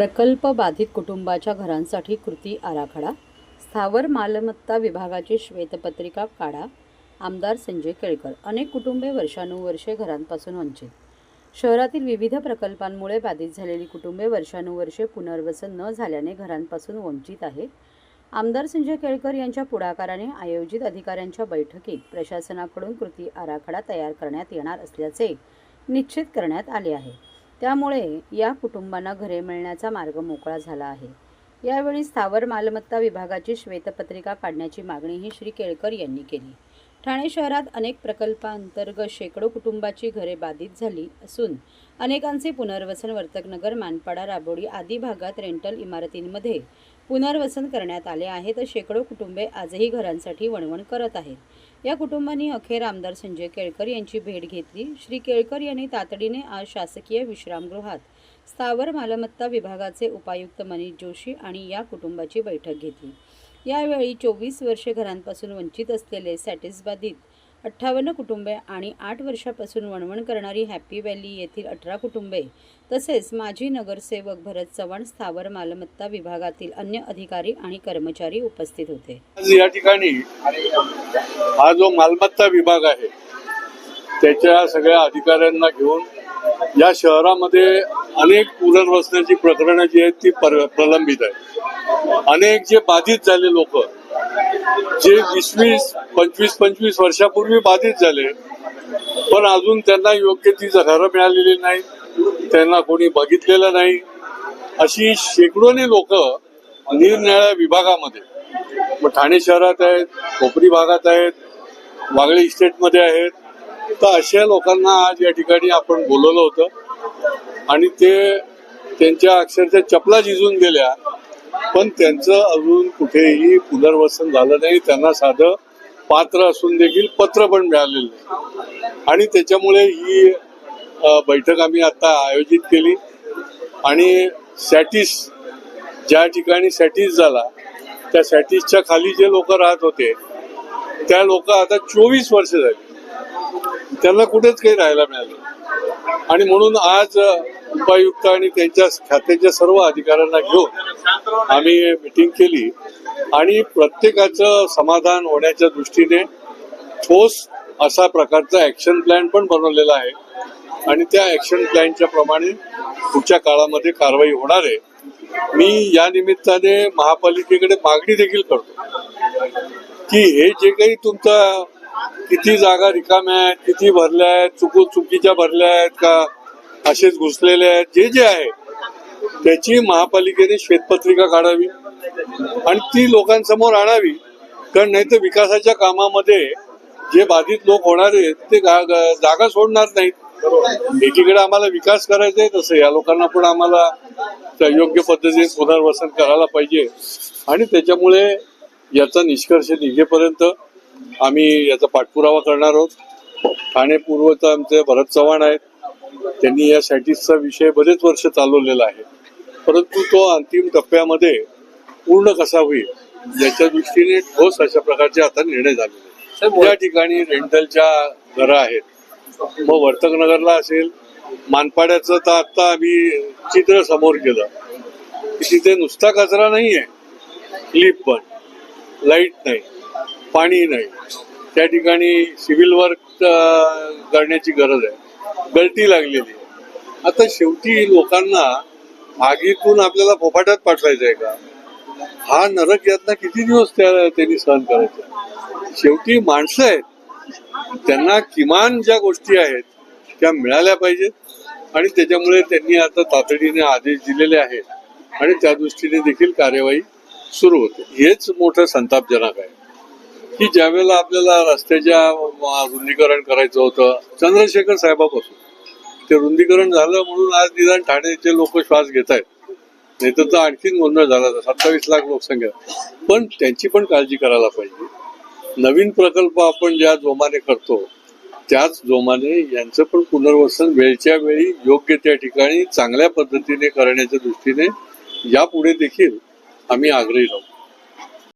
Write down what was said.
प्रकल्प बाधित कुटुंबाच्या घरांसाठी कृती आराखडा स्थावर मालमत्ता विभागाची श्वेतपत्रिका काढा आमदार संजय केळकर. अनेक कुटुंबे वर्षानुवर्षे घरांपासून वंचित. शहरातील विविध प्रकल्पांमुळे बाधित झालेली कुटुंबे वर्षानुवर्षे पुनर्वसन न झाल्याने घरांपासून वंचित आहे आमदार संजय केळकर यांच्या पुढाकाराने आयोजित अधिकाऱ्यांच्या बैठकीत प्रशासनाकडून कृती आराखडा तयार करण्यात येणार असल्याचे निश्चित करण्यात आले आहे. त्यामुळे या कुटुंबांना घरे मिळण्याचा मार्ग मोकळा झाला आहे. यावेळी स्थावर मालमत्ता विभागाची श्वेतपत्रिका काढण्याची मागणीही श्री केळकर यांनी केली. ठाणे शहरात अनेक प्रकल्पांतर्गत शेकडो कुटुंबाची घरे बाधित झाली असून अनेकांचे पुनर्वसन वर्तकनगर मानपाडा राबोडी आदी भागात रेंटल इमारतींमध्ये पुनर्वसन करण्यात आले आहे तर शेकडो कुटुंबे आजही घरांसाठी वणवण करत आहेत. या कुटुंबांनी अखेर आमदार संजय केळकर यांची भेट घेतली. श्री केळकर यांनी तातडीने आज शासकीय विश्रामगृहात स्थावर मालमत्ता विभागाचे उपायुक्त मनीष जोशी आणि या कुटुंबाची बैठक घेतली. यावेळी चोवीस वर्षे घरांपासून वंचित असलेले सॅटिस्बाधित अठ्ठावन्न कुटुंबे आणि आठ वर्षापासून वणवण करणारी हॅपी व्हॅली येथील अठरा कुटुंबे तसेच माजी नगरसेवक भरत चव्हाण स्थावर मालमत्ता विभागातील अन्य अधिकारी आणि कर्मचारी उपस्थित होते. आज या ठिकाणी हा जो मालमत्ता विभाग आहे त्याच्या सगळ्या अधिकाऱ्यांना घेऊन या शहरामध्ये अनेक पुनर्वसनाची प्रकरणं जी आहेत ती प्रलंबित आहेत. अनेक जे बाधित झाले लोक जे वीस वीस पंचवीस पंचवीस वर्षापूर्वी बाधित झाले पण अजून त्यांना योग्य ती घरं मिळालेली नाही त्यांना कोणी बघितलेलं नाही. अशी शेकडोनी लोक निरनिराळ्या विभागामध्ये मग ठाणे शहरात आहेत कोपरी भागात आहेत वागळे इस्टेटमध्ये आहेत. तर अशा लोकांना आज या ठिकाणी आपण बोलवलं होतं. आणि ते त्यांच्या अक्षरशः चपला झिजून गेल्या. पण त्यांचं अजून कुठेही पुनर्वसन झालं नाही. त्यांना साधं पात्र असून देखील पत्र पण मिळालेलं नाही. आणि त्याच्यामुळे ही बैठक आम्ही आता आयोजित केली. आणि सॅटिस ज्या ठिकाणी सॅटिस झाला त्या सॅटिसच्या खाली जे लोक राहत होते त्या लोक आता चोवीस वर्ष झाली. त्यांना कुठेच काही राहायला मिळालं आणि म्हणून आज उपायुक्त आणि त्यांच्या खात्याच्या सर्व अधिकाऱ्यांना घेऊन आम्ही मिटिंग केली. आणि प्रत्येकाचं समाधान होण्याच्या दृष्टीने ठोस असा प्रकारचा ऍक्शन प्लॅन पण बनवलेला आहे. आणि त्या ऍक्शन प्लॅनच्या प्रमाणे पुढच्या काळामध्ये कारवाई होणार आहे. मी या निमित्ताने महापालिकेकडे मागणी देखील करतो की हे जे काही तुमचं किती जागा रिकाम्या आहेत किती भरल्या आहेत चुकू चुकीच्या भरल्या आहेत का? असेच घुसलेले आहेत. जे जे आहे त्याची महापालिकेने श्वेतपत्रिका काढावी आणि ती लोकांसमोर आणावी. कारण नाही तर विकासाच्या कामामध्ये जे बाधित लोक होणार आहेत ते जागा सोडणार नाहीत. एकीकडे आम्हाला विकास करायचा आहे तसं या लोकांना पण आम्हाला त्या योग्य पद्धतीने पुनर्वसन करायला पाहिजे. आणि त्याच्यामुळे याचा निष्कर्ष निघेपर्यंत आम्ही याचा पाठपुरावा करणार आहोत. ठाणे पूर्वचा आमचे भरत चव्हाण आहेत. त्यांनी या सॅटिसचा विषय बरेच वर्ष चालवलेला आहे. परंतु तो अंतिम टप्प्यामध्ये पूर्ण कसा होईल याच्या दृष्टीने ठोस अशा प्रकारचे आता निर्णय आहेत. या ठिकाणी रेंटलच्या घरं आहेत मग वर्तकनगरला असेल मानपाड्याचं तर आता आम्ही चित्र समोर केलं. की तिथे नुसता कचरा नाही आहे लिफ्ट पण लाइट नाही पाणी नाही. त्या ठिकाणी सिव्हिल वर्क करण्याची गरज आहे. गळती लागलेली. आता शेवटी लोकांना आगीतून आपल्याला फोफाट्यात पाठवायचं आहे का? हा नरक यातना किती दिवस त्यांनी सहन करायचा? शेवटी माणसं आहेत. त्यांना किमान ज्या गोष्टी आहेत त्या मिळाल्या पाहिजेत. आणि त्याच्यामुळे त्यांनी आता तातडीने आदेश दिलेले आहेत. आणि त्या दृष्टीने देखील कार्यवाही सुरू होते. हेच मोठं संतापजनक आहे. की ज्यावेळेला आपल्याला रस्त्याच्या रुंदीकरण करायचं होतं चंद्रशेखर साहेबापासून. ते रुंदीकरण झालं म्हणून आज निदान ठाण्याचे लोक श्वास घेत आहेत नाही तर आणखीन गोंधळ झाला होता सत्तावीस लाख लोकसंख्या. पण त्यांची पण काळजी करायला पाहिजे. नवीन प्रकल्प आपण ज्या जोमाने करतो त्याच जोमाने यांचं पण पुनर्वसन वेळच्या वेळी योग्य त्या ठिकाणी चांगल्या पद्धतीने करण्याच्या दृष्टीने यापुढे देखील आम्ही आग्रही राहू.